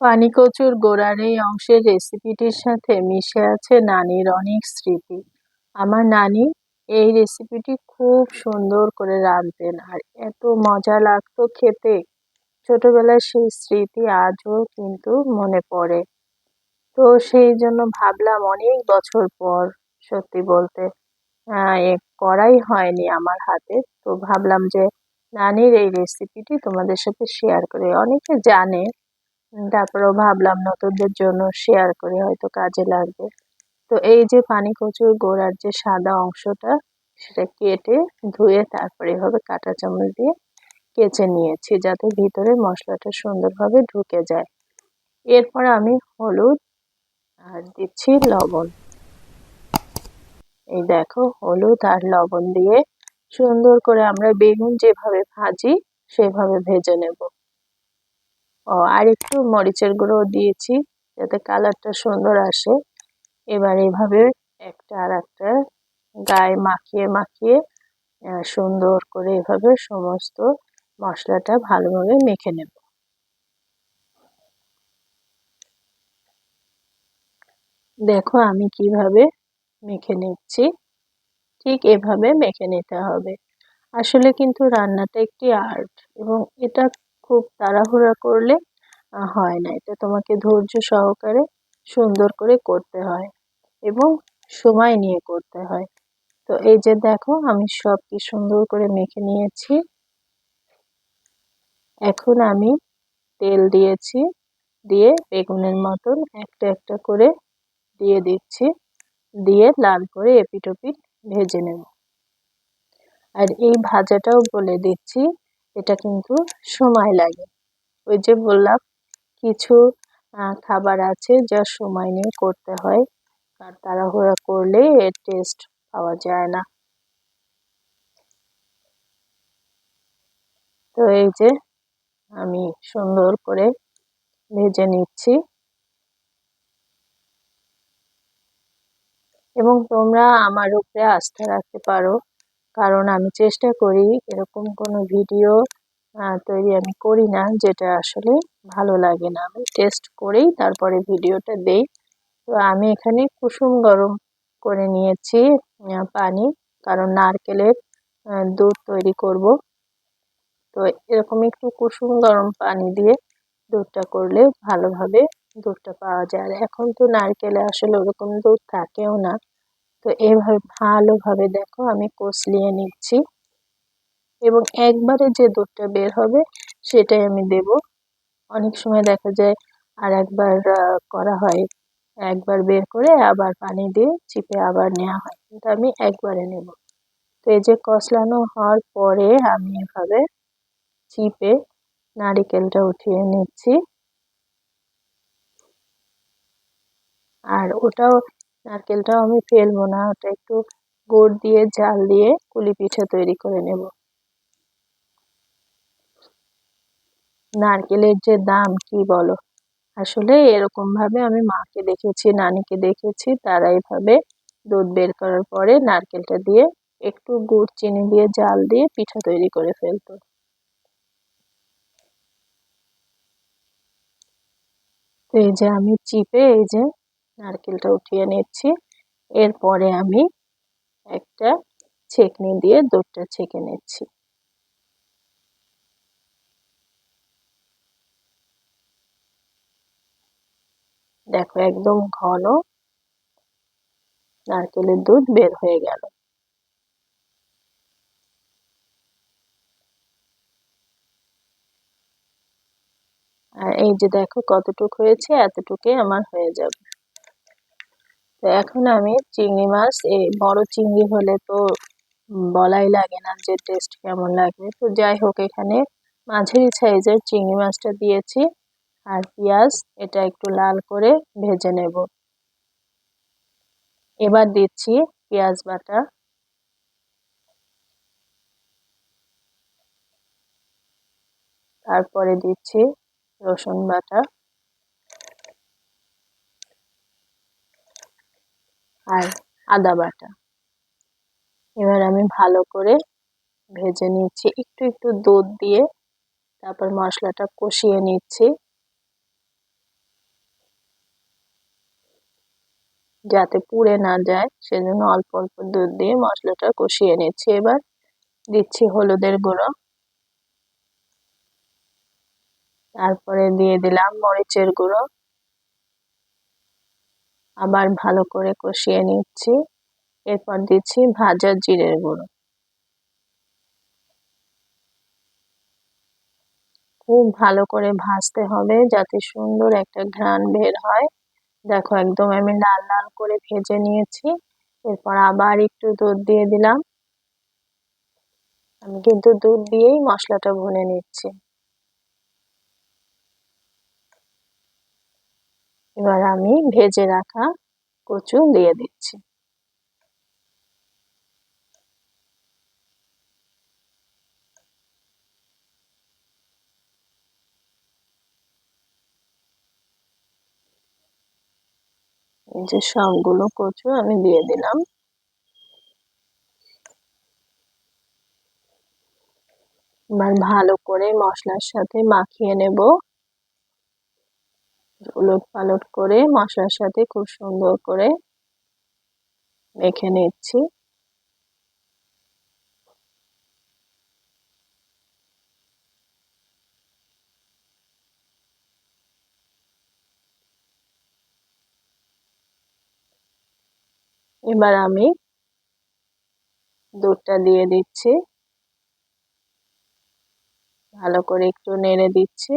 পানি কচুর গোড়ার এই অংশের রেসিপিটির সাথে মিশে আছে নানির অনেক স্মৃতি। আমার নানি এই রেসিপিটি খুব সুন্দর করে রাঁধতেন আর এত মজা লাগতো খেতে। ছোটবেলার সেই স্মৃতি আজও কিন্তু মনে পড়ে। তো সেই জন্য ভাবলাম অনেক বছর পর, সত্যি বলতে করাই হয়নি আমার হাতে। তো ভাবলাম যে, নানির এই রেসিপিটি তোমাদের সাথে শেয়ার করে। অনেকে জানে তারপরেও ভাবলাম নতুনদের জন্য শেয়ার করে, হয়তো কাজে লাগবে। তো এই যে পানি কচুর গোড়ার যে সাদা অংশটা, সেটা কেটে ধুয়ে তারপরে এভাবে কাঁটা চামচ দিয়ে কেচে নিয়েছি, যাতে ভিতরে মশলাটা সুন্দরভাবে ঢুকে যায়। এরপর আমি হলুদ আর দিচ্ছি লবণ। এই দেখো, হলুদ আর লবণ দিয়ে সুন্দর করে আমরা বেগুন যেভাবে ভাজি, সেভাবে ভেজে নেব। ও, আর একটু মরিচের গুঁড়ো দিয়েছি যাতে কালারটা সুন্দর আসে। এবার এভাবে একটা আর একটা গায়ে মাখিয়ে মাখিয়ে সুন্দর করে এভাবে সমস্ত মশলাটা ভালোভাবে মেখে নেব। দেখো আমি কীভাবে মেখে নিচ্ছি। ঠিক এভাবে মেখে নিতে হবে। আসলে কিন্তু রান্নাটা একটি আর্ট এবং এটা খুব তাড়াহুড়া করলে হয় না। এটা তোমাকে ধৈর্য সহকারে সুন্দর করে করতে হয় এবং সময় নিয়ে করতে হয়। তো এই যে দেখো, আমি সব কি সুন্দর করে মেখে নিয়েছি। এখন আমি তেল দিয়েছি, দিয়ে বেগুনের মতন একটা একটা করে দিয়ে দিচ্ছি। দিয়ে লাল করে এপিটোপিট ভেজে নেব। আর এই ভাজাটাও বলে দিচ্ছি এটা কিন্তু সময় লাগে। ওই যে বললাম, কিছু খাবার আছে যা সময় নিয়ে করতে হয়। আর তাড়াহুড়া করলে এর টেস্ট পাওয়া যায় না। তো এই যে, আমি সুন্দর করে ভেজে নিচ্ছি। এবং তোমরা আমার উপরে আস্থা রাখতে পারো। কারণ আমি চেষ্টা করি এরকম কোনো ভিডিও তৈরি আমি করি না যেটা আসলে ভালো লাগে না। আমি টেস্ট করেই তারপরে ভিডিওটা দেই। তো আমি এখানে কুসুম গরম করে নিয়েছি পানি, কারণ নারকেলের দুধ তৈরি করব। তো এরকম একটু কুসুম গরম পানি দিয়ে দুধটা করলে ভালোভাবে দুধটা পাওয়া যায়। আর এখন তো নারকেলে আসলে ওরকম দুধ থাকেও না। তো এভাবে ভালোভাবে দেখো আমি কষলিয়ে নিচ্ছি। এবং একবারে যে দুধটা বের হবে সেটাই আমি দেব। অনেক সময় দেখা যায় আর একবার করা হয়। একবার বের করে আবার পানি দিয়ে চিপে আবার নেওয়া হয়। কিন্তু আমি একবারে নেব। তো এই যে কষলানো হওয়ার পরে আমি এভাবে চিপে নারিকেলটা উঠিয়ে নিচ্ছি। আর ওটাও নারকেলটাও আমি ফেলব না, ওটা একটু গুড় দিয়ে, জাল দিয়ে কুলি পিঠে তৈরি করে নেব। নারকেলের যে দাম, কি বলো? আসলে এরকমভাবে আমি মাকে দেখেছি, নানিকে দেখেছি, তারা এইভাবে দুধ বের করার পরে নারকেলটা দিয়ে একটু গুড়, চিনি দিয়ে, জাল দিয়ে পিঠা তৈরি করে ফেলতো। তো এই যে আমি চিপে এই যে নারকেলটা উঠিয়ে নিচ্ছি। এরপরে আমি একটা ছেঁকনি দিয়ে দুধটা ছেঁকে নিচ্ছি। দেখো একদম ঘন নারকেলের দুধ বের হয়ে গেল। আর এই যে দেখো কতটুক হয়েছে এতটুকুই আমার হয়ে যাবে। তো এখন আমি চিংড়ি মাছ এই বড় চিংড়ি হলে তো বলাই লাগে না যে টেস্ট কেমন লাগবে। তো যাই হোক, এখানে মাঝারি সাইজের চিংড়ি মাছটা দিয়েছি। আর পেঁয়াজ, এটা একটু লাল করে ভেজে নেব। এবার দিচ্ছি পেঁয়াজ বাটা। তারপরে দিচ্ছি রসুন বাটা। আর আদা বাটা। এবার আমি ভালো করে ভেজে নিচ্ছি। একটু একটু দুধ দিয়ে তারপর মশলাটা কষিয়ে নিচ্ছি। যাতে পুড়ে না যায়, সেজন্য অল্প অল্প দুধ দিয়ে মশলাটা কষিয়ে নিচ্ছি। এবার দিচ্ছি হলুদের গুঁড়ো। তারপরে দিয়ে দিলাম মরিচের গুঁড়ো। আবার ভালো করে কষিয়ে নিচ্ছি। এরপর দিচ্ছি ভাজা জিরের গুঁড়ো। খুব ভালো করে ভাজতে হবে যাতে সুন্দর একটা ঘ্রাণ বের হয়। দেখো একদম আমি লাল লাল করে ভেজে নিয়েছি। এরপর আবার একটু দুধ দিয়ে দিলাম। আমি কিন্তু দুধ দিয়েই মশলাটা ভুনে নিচ্ছি। এবার আমি ভেজে রাখা কচু দিয়ে দিচ্ছি। যে সবগুলো কচু আমি দিয়ে দিলাম। এবার ভালো করে মশলার সাথে মাখিয়ে নেব। উলট পালট করে মশলার সাথে খুব সুন্দর করে মেখে নিচ্ছি। এবার আমি দুধটা দিয়ে দিচ্ছি। ভালো করে একটু নেড়ে দিচ্ছি।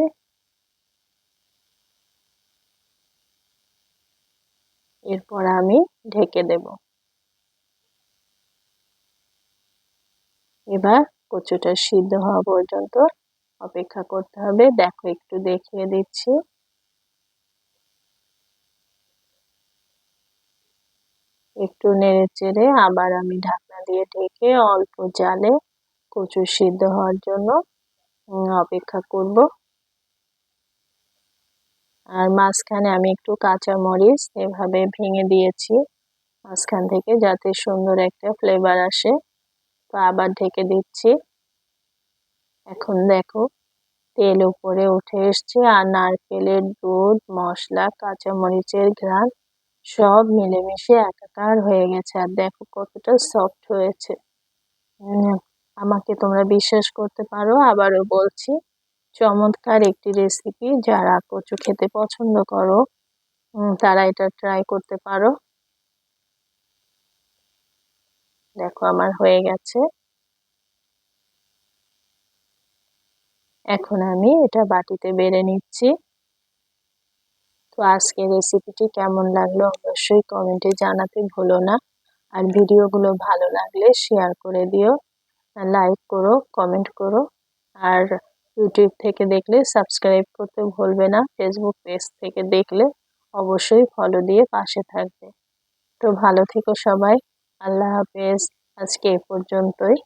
এরপর আমি ঢেকে দেব। এবার কচুটা সিদ্ধ হওয়া পর্যন্ত অপেক্ষা করতে হবে। দেখো, একটু দেখিয়ে দিচ্ছি। একটু নেড়ে চেড়ে আবার আমি ঢাকনা দিয়ে ঢেকে অল্প জালে কচু সিদ্ধ হওয়ার জন্য অপেক্ষা করব। আর মাঝখানে আমি একটু কাঁচা মরিচ এভাবে ভেঙে দিয়েছি। মাঝখান থেকে যাতে সুন্দর একটা ফ্লেভার আসে। তো আবার ঢেকে দিচ্ছি। এখন দেখো, তেল উপরে উঠে এসছে আর নারকেলের দুধ, মশলা, কাঁচা মরিচের ঘ্রাণ সব মিলেমিশে একাকার হয়ে গেছে। আর দেখো কতটা সফট হয়েছে। আমাকে তোমরা বিশ্বাস করতে পারো, আবারও বলছি। চমৎকার একটি রেসিপি যারা কচু খেতে পছন্দ করো তারা এটা ট্রাই করতে পারো। দেখো আমার হয়ে গেছে। এখন আমি এটা বাটিতে বেড়ে নিচ্ছি। তো আজকে রেসিপিটি কেমন লাগল অবশ্যই কমেন্টে জানাতে ভুলো না। আর ভিডিওগুলো ভালো লাগলে শেয়ার করে দিও। লাইক করো কমেন্ট করো। আর ইউটিউব থেকে দেখলে সাবস্ক্রাইব করতে ভুলবে না। ফেসবুক পেজ থেকে দেখলে অবশ্যই ফলো দিয়ে পাশে থাকবে। তো ভালো থেকো সবাই। আল্লাহ হাফেজ। আজকে এ পর্যন্তই।